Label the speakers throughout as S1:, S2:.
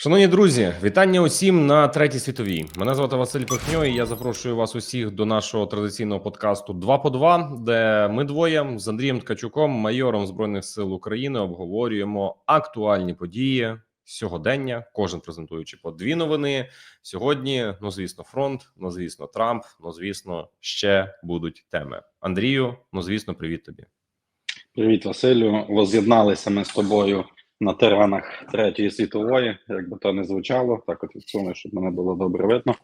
S1: Шановні друзі, вітання усім на третій світовій. Мене звати Василь Пихньо, і я запрошую вас усіх до нашого традиційного подкасту «2 по 2», де ми двоє з Андрієм Ткачуком, майором збройних сил України, обговорюємо актуальні події сьогодення. Кожен презентуючи по дві новини. Сьогодні, ну звісно, фронт, ну звісно, Трамп. Ну звісно, ще будуть теми. Андрію, ну звісно, привіт тобі.
S2: Привіт, Василю. Воз'єдналися ми з тобою на теренах третьої світової. Як би то не звучало, так от відсуну, щоб мене було добре видно.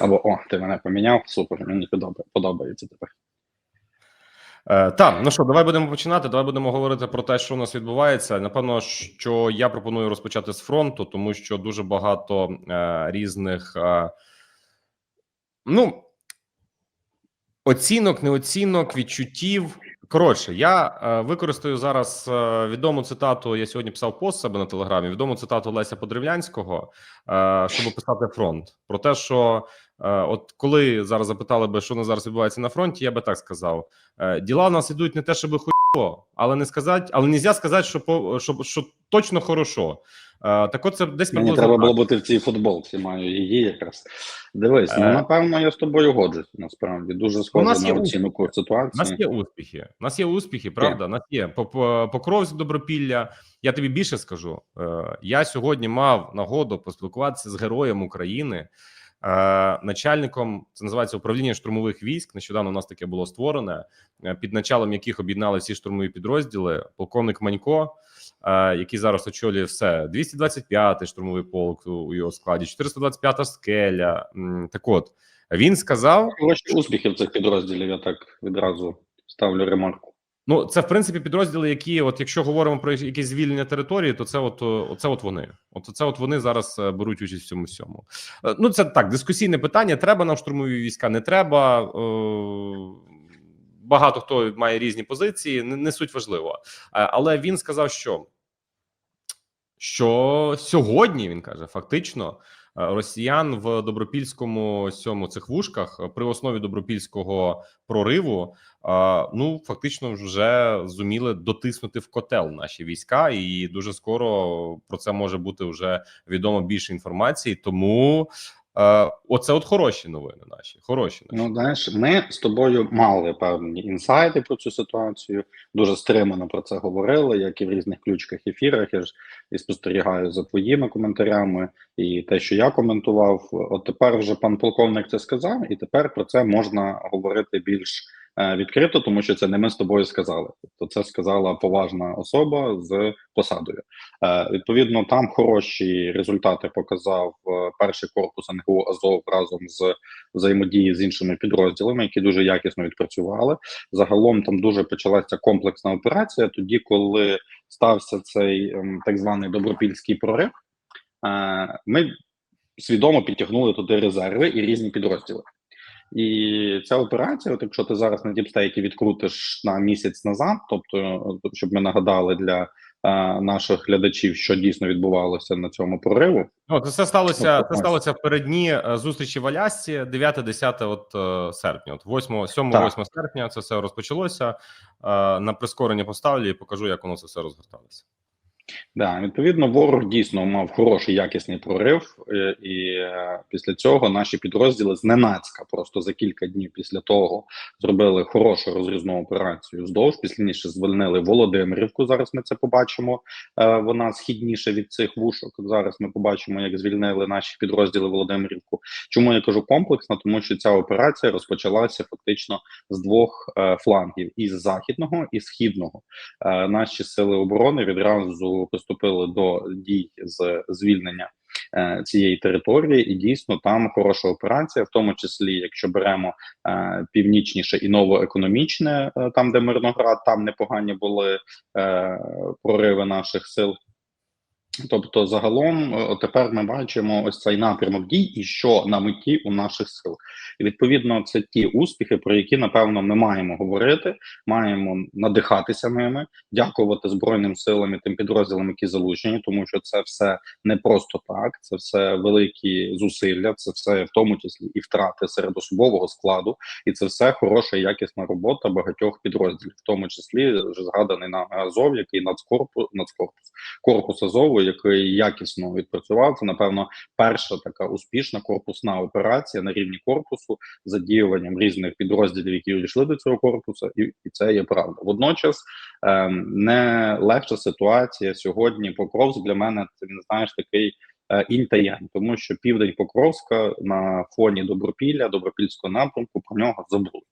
S2: Або о, ти мене поміняв. Супер, мені подобає, подобається тепер.
S1: Е, так, ну що, давай будемо починати. Давай будемо говорити про те, що у нас відбувається. Напевно, що я пропоную розпочати з фронту, тому що дуже багато е, різних е, ну оцінок, неоцінок, відчуттів. Коротше, я е, використаю зараз е, відому цитату. Я сьогодні писав пост себе на телеграмі. Відому цитату Леся Подривлянського, е, щоб описати фронт. Про те, що от коли зараз запитали би, що на зараз відбувається на фронті, я би так сказав: діла у нас ідуть не те, щоб хуйово, але не сказати, але нельзя сказати, що по що, що точно хорошо. Е, так, от це десь
S2: Мені треба було бути в цій футболці, маю її якраз. Дивись, ну
S1: Е.
S2: напевно, я з тобою годжусь. Насправді дуже схоже на оцінку
S1: У нас є успіхи. У нас є успіхи, правда? У нас є По- по- Покровськ Добропілля. Я тобі більше скажу. Е, Я сьогодні мав нагоду поспілкуватися з героєм України, начальником це називається управління штурмових військ. Нещодавно у нас таке було створене, е, під началом яких об'єднали всі штурмові підрозділи. Полковник Манько, е, який зараз очолює все. 225-й штурмовий полк у- його складі, 425-та скеля. Так от він сказав.
S2: Хороші успіхи в цих підрозділів, я так відразу ставлю ремарку.
S1: Ну, це в принципі підрозділи, які, от якщо говоримо про якісь звільнення території, то це от о, це от вони. От це от вони зараз е, беруть участь в цьому всьому. Е, Ну це так, дискусійне питання. Треба нам штурмові війська, не треба. Е, Багато хто має різні позиції, не, не суть важливо. Е, Але він сказав, що, що сьогодні він каже, фактично. Е, Росіян в добропільському сьому цих вушках е, при основі добропільського прориву ну фактично вже зуміли дотиснути в котел наші війська, і дуже скоро про це може бути вже відомо більше інформації. Тому е, оце от хороші новини. Наші хороші наші.
S2: Ну, знаєш, ми з тобою мали певні інсайти про цю ситуацію. Дуже стримано про це говорили, як і в різних ключках ефірах. Я ж і спостерігаю за твоїми коментарями, і те, що я коментував. От тепер вже пан полковник це сказав, і тепер про це можна говорити більш відкрито, тому що це не ми з тобою сказали. Тобто, це сказала поважна особа з посадою. Е, відповідно, там хороші результати показав е, перший корпус НГУ Азов разом з взаємодії з іншими підрозділами, які дуже якісно відпрацювали. Загалом там дуже почалася комплексна операція. Тоді, коли стався цей ем, так званий добропільський прорив, е, ми свідомо підтягнули туди резерви і різні підрозділи. І ця операція, от якщо ти зараз на діпстейки відкрутиш на місяць назад, тобто, щоб ми нагадали для е, наших глядачів, що дійсно відбувалося на цьому прориву,
S1: Ну, це все сталося.
S2: Тобто,
S1: Це сталося в передні е, зустрічі в Алясці, 9-10 от е, серпня. От 8, 7-8 серпня це все розпочалося. Е, На прискорення поставлю і покажу, як воно це все розгорталося.
S2: Да, відповідно, ворог дійсно мав хороший якісний прорив, е, і е, після цього наші підрозділи зненацька, просто за кілька днів після того зробили хорошу розрізну операцію вздовж. Пізніше звільнили Володимирівку. Зараз ми це побачимо. Е, Вона східніше від цих вушок. Зараз ми побачимо, як звільнили наші підрозділи Володимирівку. Чому я кажу комплексно? Тому що ця операція розпочалася фактично з двох флангів: із західного і східного. Наші сили оборони відразу приступили до дій з звільнення е, цієї території, і дійсно там хороша операція, в тому числі, якщо беремо е, північніше і новоекономічне, е, там де Мирноград, там непогані були прориви наших сил. Тобто, загалом, е, тепер ми бачимо ось цей напрямок дій, і що на меті у наших сил. І відповідно, це ті успіхи, про які напевно ми маємо говорити, маємо надихатися ними, дякувати збройним силам і тим підрозділам, які залучені, тому що це все не просто так, це все великі зусилля, це все в тому числі і втрати серед особового складу, і це все хороша якісна робота багатьох підрозділів, в тому числі вже згаданий на Азов, який нацкорпус, нацкорпус корпус Азову, який якісно відпрацював. Це напевно перша така успішна корпусна операція на рівні корпусу з задіюванням різних підрозділів, які увійшли до цього корпусу, і, і це є правда. Водночас е, не легша ситуація сьогодні. Покровськ для мене це він знаєш такий інь та янь, тому що південь Покровська на фоні Добропілля, Добропільського напрямку про нього забули.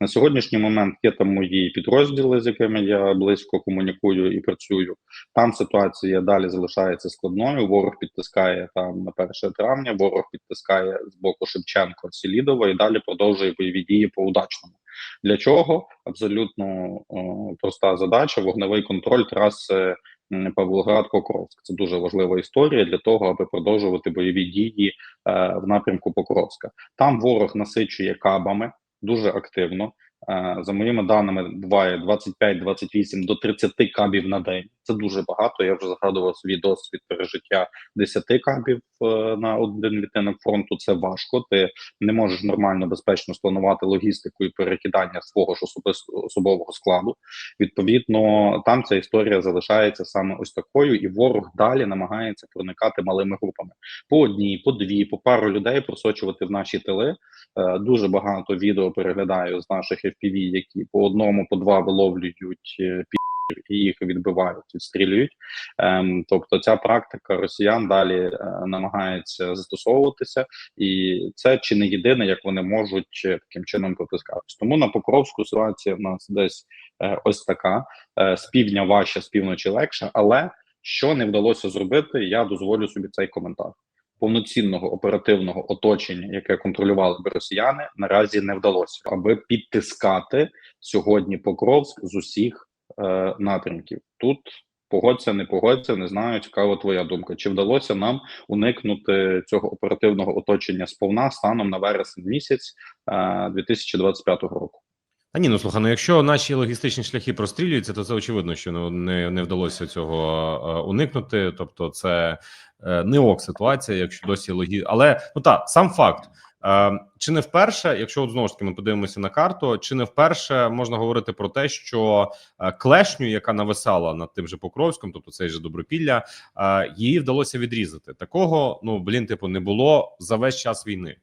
S2: На сьогоднішній момент є там мої підрозділи, з якими я близько комунікую і працюю. Там ситуація далі залишається складною. Ворог підтискає там на 1 травня. Ворог підтискає з боку Шевченко Селідова і далі продовжує бойові дії по удачному. Для чого абсолютно о, проста задача: вогневий контроль траси Павлоград Покровськ. Це дуже важлива історія для того, аби продовжувати бойові дії е, в напрямку Покровська. Там ворог насичує кабами дуже активно. Е, За моїми даними, буває 25, 28 до 30 кабів на день. Це дуже багато. Я вже згадував свій досвід пережиття 10 кабів е, на один відтинок фронту. Це важко. Ти не можеш нормально безпечно спланувати логістику і перекидання свого ж особисто особового складу. Відповідно, там ця історія залишається саме ось такою, і ворог далі намагається проникати малими групами по одній, по дві, по пару людей просочувати в наші тили. Е, Дуже багато відео переглядаю з наших FPV, які по одному, по два виловлюють е, пі- і їх відбивають, відстрілюють. Ем, тобто, ця практика росіян далі е, намагається застосовуватися, і це чи не єдине, як вони можуть е, таким чином протискатися. Тому на Покровську ситуація в нас десь е, ось така: е, з півдня важче, з півночі легше, але що не вдалося зробити, я дозволю собі цей коментар. Повноцінного оперативного оточення, яке контролювали би росіяни, наразі не вдалося, аби підтискати сьогодні Покровськ з усіх е, напрямків. Тут погодься, не погодься, не знаю. Цікава твоя думка. Чи вдалося нам уникнути цього оперативного оточення сповна станом на вересень місяць е, 2025 року?
S1: А ні, ну слухай, ну якщо наші логістичні шляхи прострілюються, то це очевидно, що ну, не, не вдалося цього е, уникнути. Тобто, це е, не ок ситуація, якщо досі логі. Але ну так, сам факт. Чи не вперше, якщо от знову ж таки ми подивимося на карту, чи не вперше можна говорити про те, що е, клешню, яка нависала над тим же Покровськом, тобто цей же Добропілля, е, її вдалося відрізати. Такого ну блін, типу, не було за весь час війни.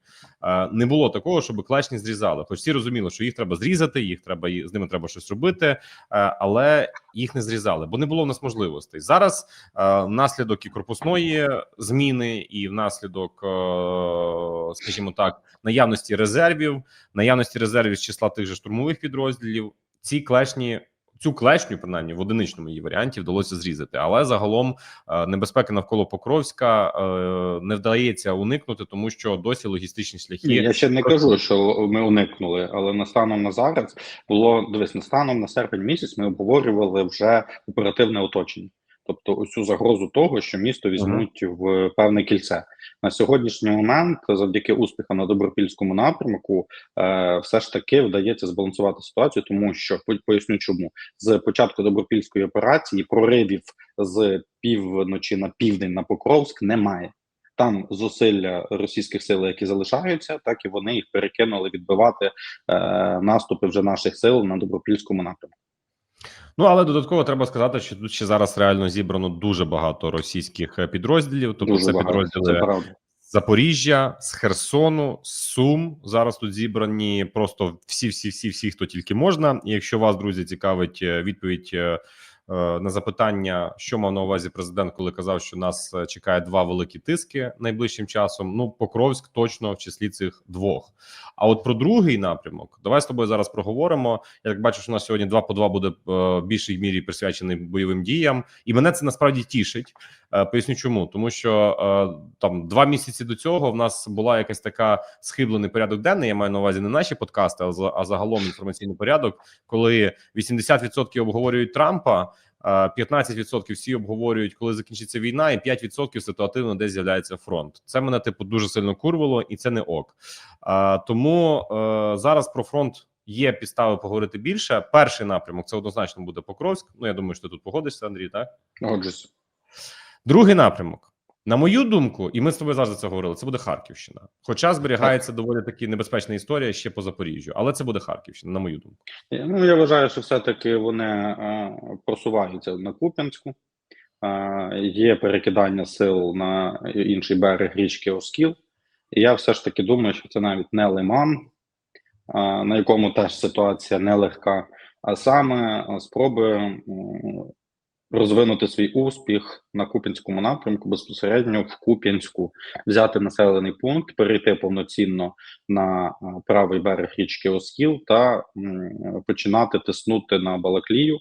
S1: Е, Не було такого, щоб клешні зрізали. Хоч всі розуміли, що їх треба зрізати, їх треба з ними треба щось робити, але їх не зрізали, бо не було в нас можливостей. Зараз внаслідок і корпусної зміни, і внаслідок, скажімо так, наявності резервів, наявності резервів з числа тих же штурмових підрозділів. Ці клешні. Цю клешню, принаймні в одиничному її варіанті, вдалося зрізати, але загалом е, небезпеки навколо Покровська е, не вдається уникнути, тому що досі логістичні шляхи
S2: Ні, я ще не кажу, що ми уникнули, але на станом на зараз було дивись, на станом на серпень місяць ми обговорювали вже оперативне оточення. Тобто ось цю загрозу того, що місто візьмуть в певне кільце на сьогоднішній момент, завдяки успіхам на добропільському напрямку, е, все ж таки вдається збалансувати ситуацію, тому що поясню, чому з початку добропільської операції проривів з півночі на південь на Покровськ немає. Там зусилля російських сил, які залишаються, так і вони їх перекинули відбивати е, наступи вже наших сил на добропільському напрямку.
S1: Ну але додатково треба сказати, що тут ще зараз реально зібрано дуже багато російських е, підрозділів. Тобто,
S2: Дуже
S1: це
S2: багато.
S1: підрозділи
S2: Це
S1: Запоріжжя, з Херсону, з Сум. Зараз тут зібрані просто всі, всі, всі, всі, хто тільки можна. І якщо вас, друзі, цікавить е, відповідь. Е, На запитання, що мав на увазі президент, коли казав, що нас е, чекає два великі тиски найближчим часом. Ну, Покровськ точно в числі цих двох. А от про другий напрямок, давай з тобою зараз проговоримо. Я так бачу, що у нас сьогодні два по два буде е, більшій мірі присвячений бойовим діям, і мене це насправді тішить. Е, Поясню, чому тому, що е, там два місяці до цього в нас була якась така схиблений порядок денний. Я маю на увазі не наші подкасти, а а загалом інформаційний порядок, коли 80% обговорюють Трампа. е, 15% всі обговорюють, коли закінчиться війна, і 5% ситуативно десь з'являється фронт. Це мене типу дуже сильно курвало, і це не ок. А, тому е, зараз про фронт є підстави поговорити більше. Перший напрямок це однозначно буде Покровськ. Ну я думаю, що ти тут погодишся, Андрій. Так
S2: Годжусь.
S1: Другий напрямок. На мою думку, і ми з тобою завжди це говорили. Це буде Харківщина. Хоча зберігається доволі таки небезпечна історія ще по Запоріжжю, але це буде Харківщина, на мою думку.
S2: Ну я вважаю, що все-таки вони е, просуваються на Куп'янську. е, є перекидання сил на інший берег річки Оскіл. І я все ж таки думаю, що це навіть не лиман, е, на якому теж ситуація нелегка, а саме спроби розвинути свій успіх на Куп'янському напрямку безпосередньо в Куп'янську, взяти населений пункт, перейти повноцінно на е, правий берег річки Оскіл та м, починати тиснути на Балаклію,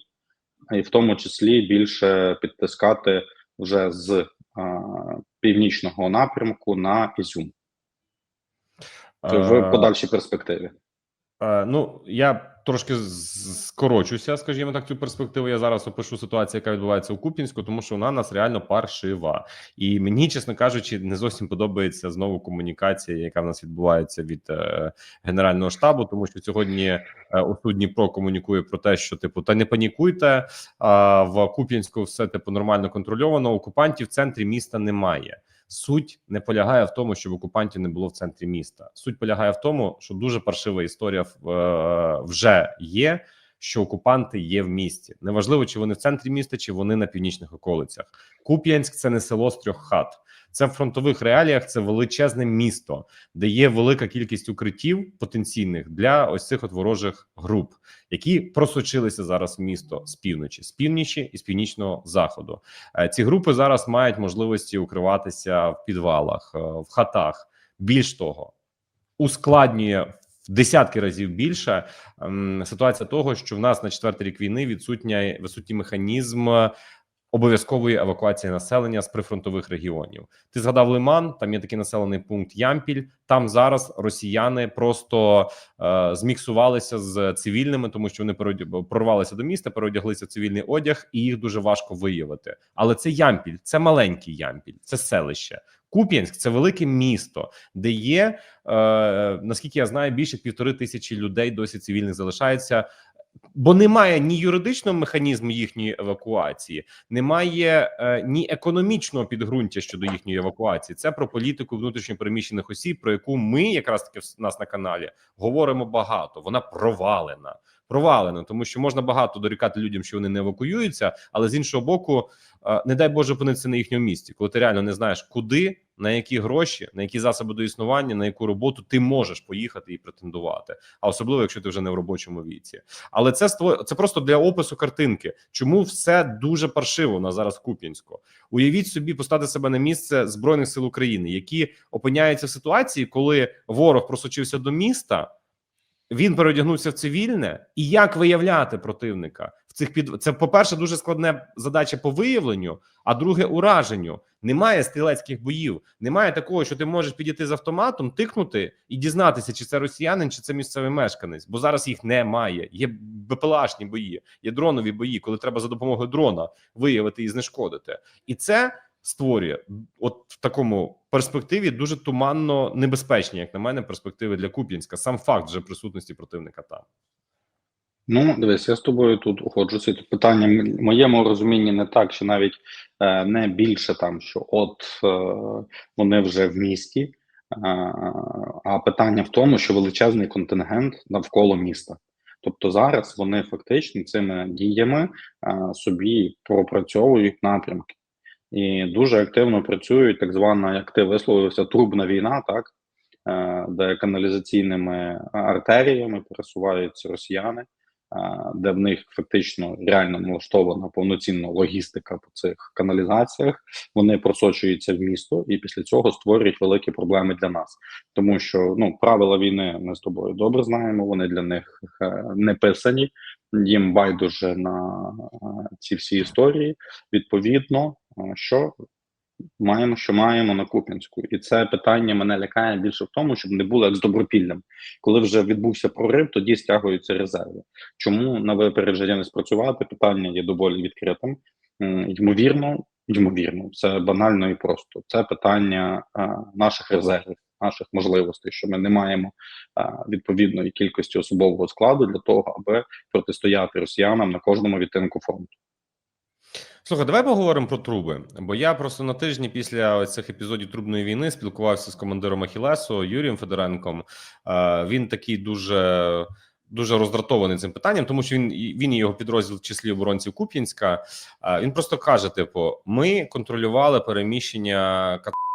S2: і в тому числі більше підтискати вже з е, північного напрямку на Ізюм. В
S1: Е,
S2: подальшій перспективі.
S1: Ну я трошки скорочуся, скажімо так, цю перспективу. Я зараз опишу ситуацію, яка відбувається у Куп'янську, тому що вона нас реально паршива. І мені, чесно кажучи, не зовсім подобається знову комунікація, яка в нас відбувається від е, генерального штабу, тому що сьогодні е, ОСУ Дніпро комунікує про те, що типу, та не панікуйте. А в Куп'янську все типу нормально контрольовано. Окупантів в центрі міста немає. Суть не полягає в тому, щоб окупантів не було в центрі міста. Суть полягає в тому, що дуже паршива історія е, вже є. Що окупанти є в місті, неважливо, чи вони в центрі міста, чи вони на північних околицях. Куп'янськ це не село з трьох хат. Це в фронтових реаліях. Це величезне місто, де є велика кількість укриттів потенційних для ось цих от ворожих груп, які просочилися зараз в місто з півночі, з північі і з північного заходу. Е, Ці групи зараз мають можливості укриватися в підвалах, е, в хатах. Більш того, ускладнює десятки разів більше ем, ситуація того, що в нас на четвертий рік війни відсутня відсутній механізм е, обов'язкової евакуації населення з прифронтових регіонів. Ти згадав Лиман, там є такий населений пункт Ямпіль. Там зараз росіяни просто е, зміксувалися з цивільними, тому що вони прорвалися до міста, переодяглися в цивільний одяг, і їх дуже важко виявити. Але це Ямпіль, це маленький Ямпіль, це селище. Куп'янськ це велике місто, де є е, наскільки я знаю, більше півтори тисячі людей досі цивільних залишається. Бо немає ні юридичного механізму їхньої евакуації, немає е, ні економічного підґрунтя щодо їхньої евакуації. Це про політику внутрішньопереміщених осіб, про яку ми якраз таки в нас на каналі говоримо багато. Вона провалена. Провалена, тому що можна багато дорікати людям, що вони не евакуюються, але з іншого боку, е, не дай Боже опинитися на їхньому місці, коли ти реально не знаєш, куди, на які гроші, на які засоби до існування, на яку роботу ти можеш поїхати і претендувати, а особливо якщо ти вже не в робочому віці. Але це ство- це просто для опису картинки, чому все дуже паршиво у нас зараз в Куп'янську. Уявіть собі, поставити себе на місце збройних сил України, які опиняються в ситуації, коли ворог просочився до міста. Він переодягнувся в цивільне, і як виявляти противника в цих під це, по-перше, дуже складна задача по виявленню, а друге ураженню. Немає стрілецьких боїв, немає такого, що ти можеш підійти з автоматом, тикнути і дізнатися, чи це росіянин, чи це місцевий мешканець. Бо зараз їх немає. Є БПЛАшні бої, є дронові бої, коли треба за допомогою дрона виявити і знешкодити. І це створює от в такому перспективі дуже туманно небезпечні, як на мене, перспективи для Куп'янська. Сам факт вже присутності противника там.
S2: Ну, дивись, я з тобою тут уходжуся. Тут питання моєму розумінні не так, що навіть е, не більше там, що от е, вони вже в місті, е, а питання в тому, що величезний контингент навколо міста. Тобто зараз вони фактично цими діями е, собі пропрацьовують напрямки і дуже активно працюють так звана, як ти висловився, трубна війна, так е, де каналізаційними артеріями пересуваються росіяни де в них фактично реально налаштована повноцінна логістика по цих каналізаціях. Вони просочуються в місто і після цього створюють великі проблеми для нас, тому що ну правила війни ми з тобою добре знаємо. Вони для них е, не писані. Їм байдуже на е, ці всі історії. Відповідно, е, що маємо, що маємо на Куп'янську, і це питання мене лякає більше в тому, щоб не було як з добропіллям. Коли вже відбувся прорив, тоді стягуються резерви. Чому на випередження не спрацювати? Питання є доволі відкритим. Ймовірно, ймовірно, це банально і просто. Це питання а, наших резервів, наших можливостей, що ми не маємо а, відповідної кількості особового складу для того, аби протистояти росіянам на кожному відтинку фронту.
S1: Слухай, давай поговоримо про труби. Бо я просто на тижні після цих епізодів трубної війни спілкувався з командиром Ахілесу Юрієм Федоренком. Він такий дуже дуже роздратований цим питанням, тому що він він і його підрозділ в числі оборонців Куп'янська. Він просто каже: типу, ми контролювали переміщення катів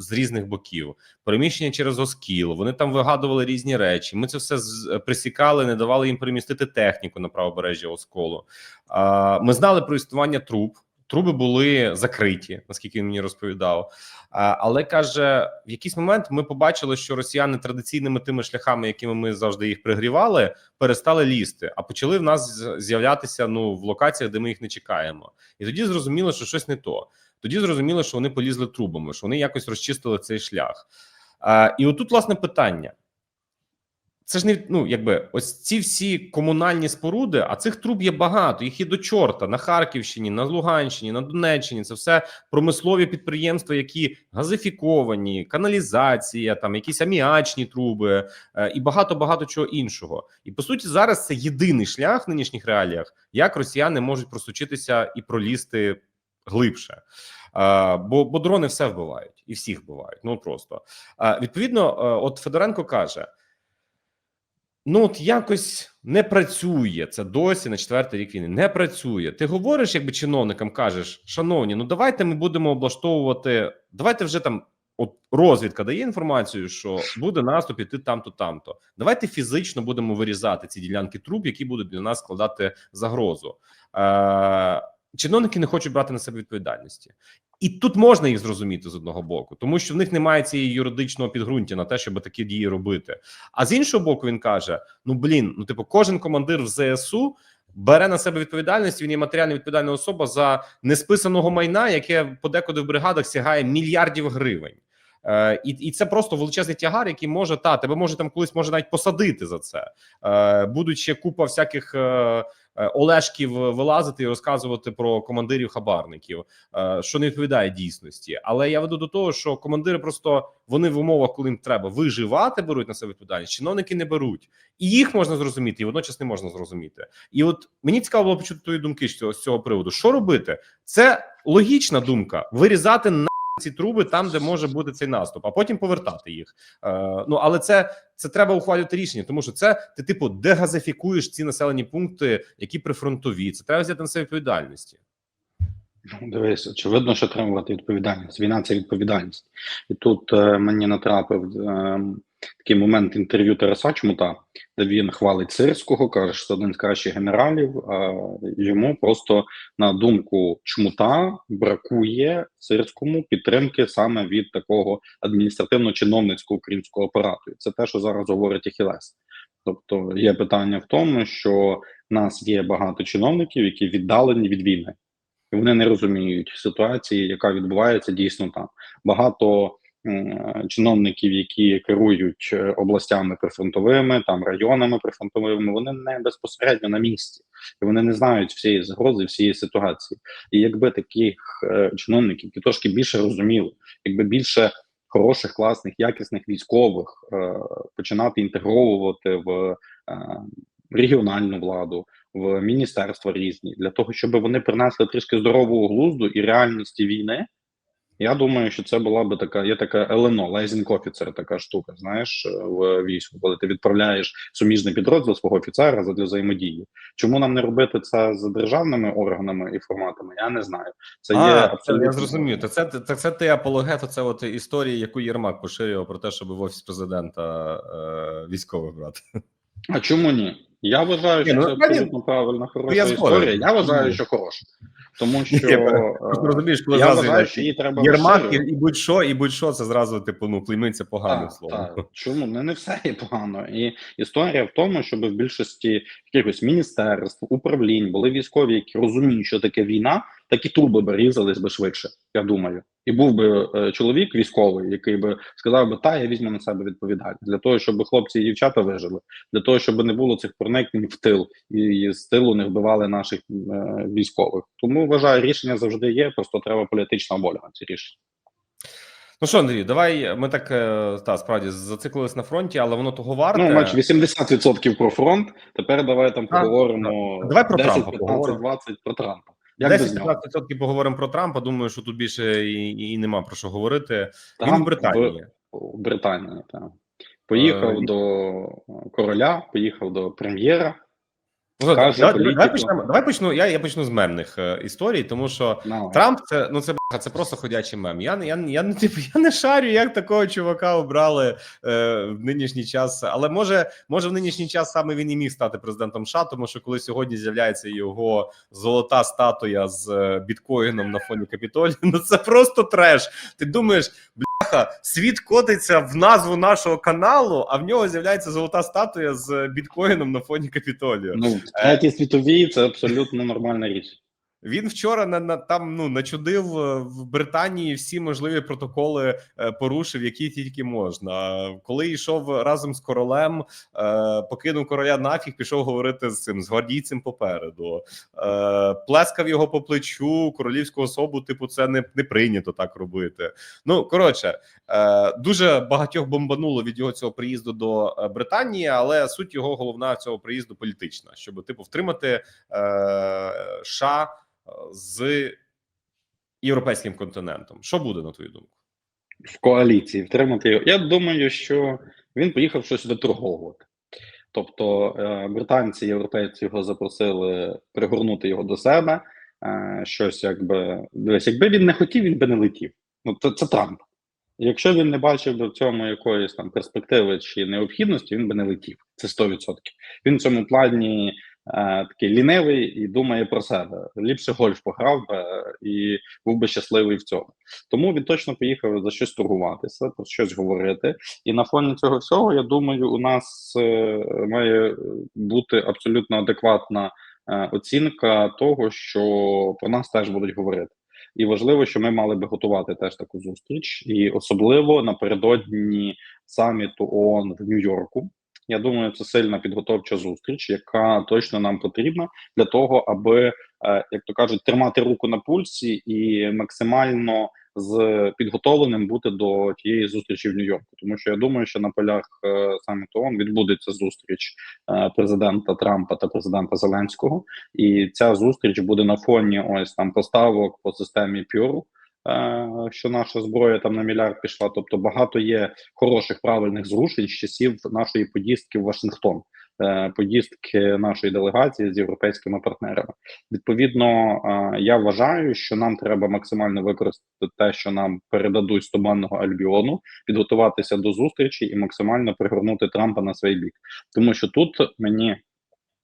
S1: з різних боків, переміщення через Оскіл. Вони там вигадували різні речі. Ми це все з- присікали, не давали їм перемістити техніку на правобережжя Осколу. А, Ми знали про існування труб. Труби були закриті, наскільки він мені розповідав. А, Але каже, в якийсь момент ми побачили, що росіяни традиційними тими шляхами, якими ми завжди їх пригрівали, перестали лізти, а почали в нас з'являтися ну в локаціях, де ми їх не чекаємо. І тоді зрозуміло, що щось не то. Тоді зрозуміло, що вони полізли трубами, що вони якось розчистили цей шлях. А, І отут власне питання. Це ж не ну, якби ось ці всі комунальні споруди, а цих труб є багато. Їх і до чорта на Харківщині, на Луганщині, на Донеччині. Це все промислові підприємства, які газифіковані, каналізація, там якісь аміачні труби е, і багато багато чого іншого. І по суті, зараз це єдиний шлях в нинішніх реаліях, як росіяни можуть просучитися і пролізти глибше. Е, бо, бо дрони все вбивають і всіх вбивають. Ну просто Е, відповідно, е, от Федоренко каже. Ну, от якось не працює це досі на четвертий рік війни. Не працює. Ти говориш, якби чиновникам кажеш, шановні, ну давайте ми будемо облаштовувати. Давайте вже там, от розвідка дає інформацію, що буде наступ іти там-то, там-то. Давайте фізично будемо вирізати ці ділянки труб, які будуть для нас складати загрозу. Е, чиновники не хочуть брати на себе відповідальності. І тут можна їх зрозуміти з одного боку, тому що в них немає цієї юридичного підґрунтя на те, щоб такі дії робити. А з іншого боку, він каже: ну блін, ну типу, кожен командир в ЗСУ бере на себе відповідальність. Він є матеріально відповідальна особа за несписаного майна, яке подекуди в бригадах сягає мільярдів гривень. Е, і, і це просто величезний тягар, який може та тебе може там колись може навіть посадити за це. Е, будуть ще купа всяких. Е, Олешків вилазити і розказувати про командирів хабарників, е, що не відповідає дійсності. Але я веду до того, що командири просто вони в умовах, коли їм треба виживати, беруть на себе відповідальність. Чиновники не беруть, і їх можна зрозуміти, і водночас не можна зрозуміти. І от мені цікаво було почути твої думки з цього, з цього приводу. Що робити? Це логічна думка: вирізати на ці труби там, де може бути цей наступ, а потім повертати їх. Е, ну але це це треба ухвалювати рішення, тому що це ти типу дегазифікуєш ці населені пункти, які прифронтові. Це треба взяти на себе відповідальності.
S2: Ну, Дивись, очевидно, що треба відповідальність. Війна це відповідальність. І тут е, мені натрапив е, такий момент інтерв'ю Тараса Чмута, де він хвалить Сирського, каже, що один з кращих генералів. А йому просто на думку Чмута бракує Сирському підтримки саме від такого адміністративно-чиновницького українського апарату. І це те, що зараз говорить Ахілес. Тобто є питання в тому, що в нас є багато чиновників, які віддалені від війни. І вони не розуміють ситуації, яка відбувається дійсно там. Багато чиновників, які керують е, областями прифронтовими, там районами прифронтовими, вони не безпосередньо на місці, і вони не знають всієї загрози, всієї ситуації. І якби таких е, чиновників, які трошки більше розуміли, якби більше хороших, класних, якісних військових е, починати інтегровувати в е, регіональну владу в міністерства різні для того, щоб вони принесли трішки здорового глузду і реальності війни. Я думаю, що це була би така, є така ЛНО, лейзінг офіцер, така штука, знаєш, в війську, коли ти відправляєш суміжний підрозділ свого офіцера для взаємодії. Чому нам не робити це з державними органами і форматами? Я не знаю. Це є
S1: а,
S2: абсолютно
S1: я зрозумів. То це так це ти апологет, оце от історії, яку Єрмак поширював про те, щоб в офіс президента е, військових брати.
S2: А чому ні? Я вважаю, що
S1: Ні, ну,
S2: це абсолютно правильна хороша
S1: я
S2: історія. Я вважаю, що хороша. Тому що
S1: Ні,
S2: е,
S1: Просто розумієш, коли
S2: я
S1: зразу
S2: вважаю, що її треба
S1: Єрмак і, і будь-що, і будь-що це зразу типу ну клеймиться поганим
S2: Так,
S1: слово.
S2: так. Чому не, не все є погано? І історія в тому, щоб в більшості якихось міністерств, управлінь були військові, які розуміють, що таке війна, такі труби б різались би швидше. Я думаю, і був би е, чоловік військовий, який би сказав би, та я візьму на себе відповідальність для того, щоб хлопці і дівчата вижили, для того, щоб не було цих проникнень в тил і, і з тилу не вбивали наших е, військових. Тому вважаю, рішення завжди є. Просто треба політична воля на ці рішення.
S1: Ну що, Андрій, давай ми так е, та справді зациклились на фронті, але воно того варте.
S2: Ну, бач, 80% про фронт. Тепер давай там поговоримо.
S1: Давай про
S2: 10,
S1: Трампа
S2: 15,
S1: поговоримо.
S2: 20 про Трампа. Як без нього?
S1: 10-15% поговоримо про Трампа. Думаю, що тут більше і, і нема про що говорити. Він в Британії.
S2: В, Британії, так. Поїхав
S1: Е,
S2: до короля, поїхав до прем'єра.
S1: Ну, давай, давай, давай почнемо. Давай почну. Я, я почну з мемних е, історій, тому що
S2: no.
S1: Трамп це ну це це просто ходячий мем. Я я, я не типу, я не шарю, як такого чувака обрали е, в нинішній час. Але може, може, в нинішній час саме він і міг стати президентом США, тому що коли сьогодні з'являється його золота статуя з е, біткоїном на фоні Капітолію, ну це просто треш. Ти думаєш, бляха, світ котиться в назву нашого каналу, а в нього з'являється золота статуя з біткоїном на фоні Капітолію.
S2: ну, в третій світовій це абсолютно нормальна річ.
S1: Він вчора на, на там ну начудив е, в Британії всі можливі протоколи е, порушив, які тільки можна. Коли йшов разом з королем, е, покинув короля нафіг, пішов говорити з цим з гвардійцем попереду, е, плескав його по плечу королівську особу. Типу, це не, не прийнято так робити. Ну коротше, е, дуже багатьох бомбануло від його цього приїзду до е, Британії, але суть його головна цього приїзду політична, щоб типу втримати е, США з європейським континентом. Що буде на твою думку?
S2: в коаліції втримати його. Я думаю, що він поїхав щось доторговувати. Тобто е, британці, європейці його запросили пригорнути його до себе. Е, щось якби дивись, якби він не хотів, він би не летів. Ну це, це Трамп. Якщо він не бачив би в цьому якоїсь там перспективи чи необхідності, він би не летів. Це 100%. Він в цьому плані такий лінивий і думає про себе. Ліпше гольф пограв би е, і був би щасливий в цьому. Тому він точно поїхав за щось торгуватися, про щось говорити. І на фоні цього всього, я думаю, у нас е, має бути абсолютно адекватна е, оцінка того, що про нас теж будуть говорити. І важливо, що ми мали би готувати теж таку зустріч, і особливо напередодні саміту ООН в Нью-Йорку. Я думаю, це сильна підготовча зустріч, яка точно нам потрібна для того, аби, е, як то кажуть, тримати руку на пульсі і максимально з підготовленим бути до тієї зустрічі в Нью-Йорку. Тому що я думаю, що на полях е, саміту ООН відбудеться зустріч е, президента Трампа та президента Зеленського, і ця зустріч буде на фоні ось там поставок по системі Пюру. Е, Що наша зброя там на мільярд пішла, тобто багато є хороших правильних зрушень з часів нашої поїздки в Вашингтон, е, поїздки нашої делегації з європейськими партнерами. Відповідно, е, я вважаю, що нам треба максимально використати те, що нам передадуть з туманного Альбіону, підготуватися до зустрічі і максимально пригорнути Трампа на свій бік, тому що тут мені.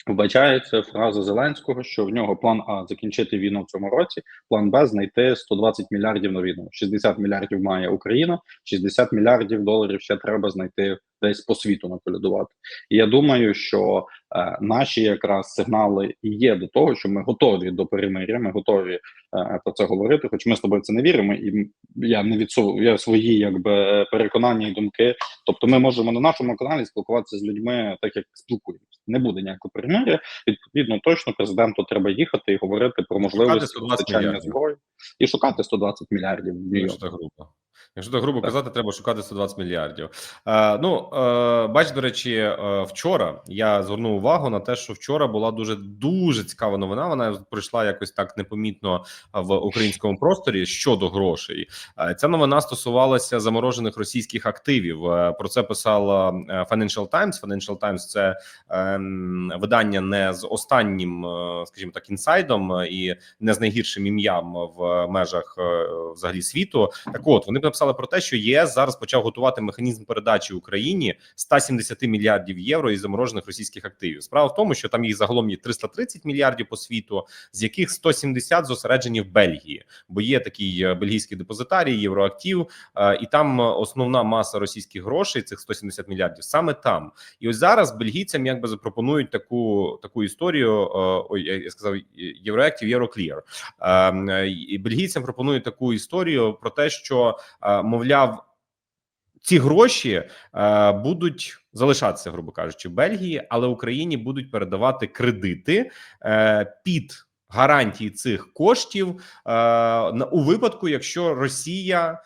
S2: Вбачається фраза Зеленського, що в нього план А закінчити війну в цьому році, план Б знайти 120 мільярдів на війну. 60 мільярдів має Україна, 60 мільярдів доларів ще треба знайти десь по світу наколядувати. І я думаю, що е, наші якраз сигнали і є до того, що ми готові до перемир'я, ми готові е, про це говорити. Хоч ми з тобою в це не віримо, і я не відсу я свої якби переконання і думки. Тобто, ми можемо на нашому каналі спілкуватися з людьми, так як спілкуємося. Не буде ніякого перемир'я. Відповідно, точно президенту треба їхати і говорити про можливості постачання зброї і шукати 120 мільярдів.
S1: так грубо. Якщо так грубо
S2: Так.
S1: казати, треба шукати 120 мільярдів. Е, ну е, бач, до речі, е, вчора я звернув увагу на те, що вчора була дуже дуже цікава новина. Вона пройшла якось так непомітно в українському просторі щодо грошей. Е, ця новина стосувалася заморожених російських активів. Е, Про це писала е, Financial Times. Financial Times – це ем, видання не з останнім, е, скажімо так, інсайдом е, і не з найгіршим ім'ям в межах е, взагалі світу. Так, от вони написали про те, що ЄС зараз почав готувати механізм передачі Україні 170 мільярдів євро із заморожених російських активів. Справа в тому, що там їх загалом є 330 мільярдів по світу, з яких 170 зосереджені в Бельгії, бо є такий е, бельгійський депозитарій, євроактив, е, і там основна маса російських грошей, цих 170 мільярдів, саме там. І ось зараз бельгійцям якби запропонують таку таку історію. е, Ой, я сказав Євроактив, Євроклір. Ем, бельгійцям пропонують таку історію про те, що мовляв. Ці гроші е, будуть залишатися, грубо кажучи, в Бельгії, але Україні будуть передавати кредити е, під гарантії цих коштів е, у випадку, якщо Росія е,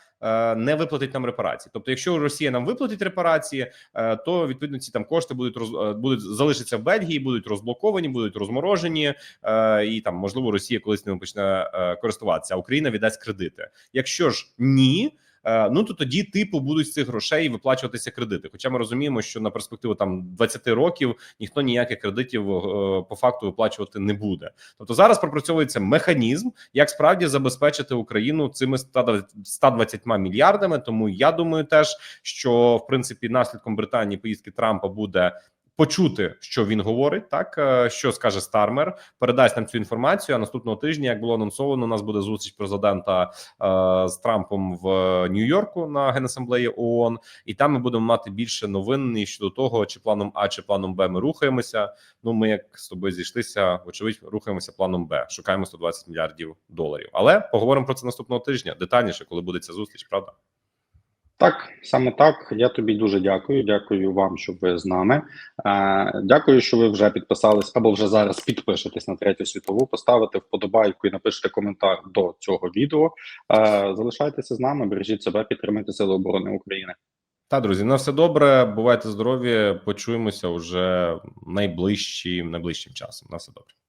S1: не виплатить нам репарації. Тобто, якщо Росія нам виплатить репарації, е, то відповідно ці там кошти будуть роз е, будуть залишитися в Бельгії, будуть розблоковані, будуть розморожені, е, і там можливо Росія колись ними почне е, користуватися. А Україна віддасть кредити. Якщо ж ні. Е, ну то тоді типу будуть з цих грошей виплачуватися кредити. Хоча ми розуміємо, що на перспективу там 20 років ніхто ніяких кредитів е, по факту виплачувати не буде. Тобто зараз пропрацьовується механізм, як справді забезпечити Україну цими 100 120 мільярдами. Тому я думаю, теж що в принципі наслідком Британії поїздки Трампа буде. Почути, що він говорить, так е, що скаже Стармер, передасть нам цю інформацію. А наступного тижня, як було анонсовано, у нас буде зустріч президента е, з Трампом в Нью-Йорку на генасамблеї ООН, і там ми будемо мати більше новин щодо того, чи планом А чи планом Б ми рухаємося. Ну ми як з тобою зійшлися, вочевидь, рухаємося планом Б. Шукаємо 120 мільярдів доларів. Але поговоримо про це наступного тижня детальніше, коли буде ця зустріч. Правда.
S2: Так, саме так. Я тобі дуже дякую. Дякую вам, що ви з нами. Е, дякую, що ви вже підписались або вже зараз підпишетесь на третю світову. Поставите вподобайку і напишете коментар до цього відео. Е, залишайтеся з нами, бережіть себе, підтримуйте Сили оборони України.
S1: Та друзі, на все добре. Бувайте здорові. Почуємося вже найближчим найближчим часом. На все добре.